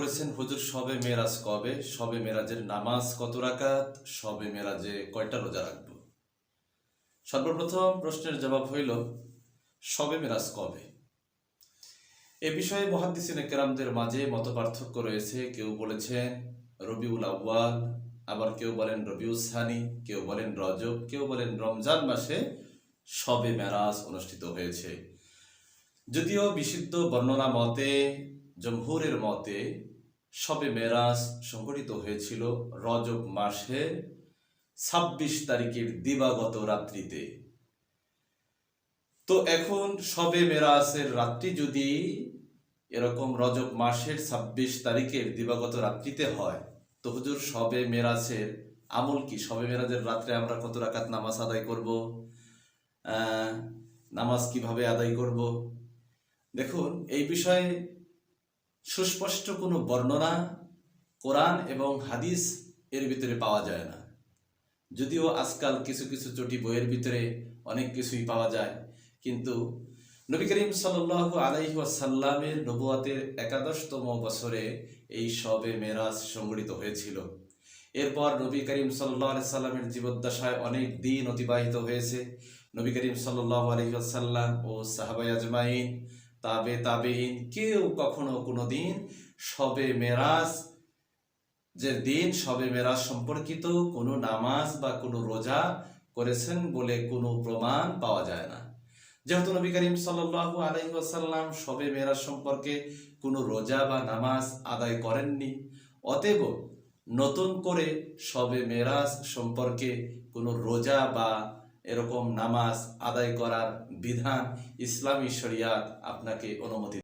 করেছেন হুজুর, সবে মেরাজ কবে? সবে মেরাজের নামাজ কত রাকাত? সবে মেরাজে কয়টা রোজা রাখব? সর্বপ্রথম প্রশ্নের জবাব হইল, সবে মেরাজ কবে? এ বিষয়ে মহাদ্দিসিন কেরামদের মাঝে মত রয়েছে। কেউ বলেছেন, রবিউল আউ্বাল আবার কেউ বলেন, রবিউল সানি কেউ বলেন, রজব কেউ বলেন, রমজান মাসে সবে মেরাজ অনুষ্ঠিত হয়েছে। যদিও বিশুদ্ধ বর্ণনা মতে, জমহুরের মতে সবে মেরাজ সংঘটিত হয়েছিল রজব মাসে ছাব্বিশ তারিখের দিবাগত রাত্রিতে। তো এখন সবে মেরাজের রাত্রি যদি এরকম রজব মাসের ছাব্বিশ তারিখের দিবাগত রাত্রিতে হয়, তো হুজুর সবে মেরাজের আমল কি? সবে মেরাজের রাত্রে আমরা কত রাকাত নামাজ আদায় করব? নামাজ কীভাবে আদায় করব? দেখুন, এই বিষয়ে সুস্পষ্ট কোনো বর্ণনা, কোরআন এবং হাদিস এর ভিতরে পাওয়া যায় না। যদিও আজকাল কিছু কিছু চটি বইয়ের ভিতরে অনেক কিছুই পাওয়া যায়, কিন্তু নবী করিম সাল্লাহ আলাইহি নবুয়াতের একাদশতম বছরে এই সবে মেরাজ সংগঠিত হয়েছিল। এরপর নবী করিম সাল্লাহ সাল্লামের জীবদ্দশায় অনেক দিন অতিবাহিত হয়েছে। নবী করিম সাল্লাহ আলহি আসাল্লাম ও সাহাবাই আজমাইন তাবে তাবেইন কেউ কখনো কোনো দিন সবে মেরাজ, যে দিন সবে মেরাজ সম্পর্কিত কোনো নামাজ বা কোনো রোজা করেছেন বলে কোনো প্রমাণ পাওয়া যায় না। যেহেতু নবী করিম সাল্লাল্লাহু আলাইহি ওয়াসাল্লাম সবে মেরাজ সম্পর্কে কোনো রোজা বা নামাজ আদায় করেননি, অতএব নতুন করে সবে মেরাজ সম্পর্কে কোনো রোজা বা এরকম নামাজ আদায় করার বিধান ইসলামী শরিয়াত আপনাকে অনুমতি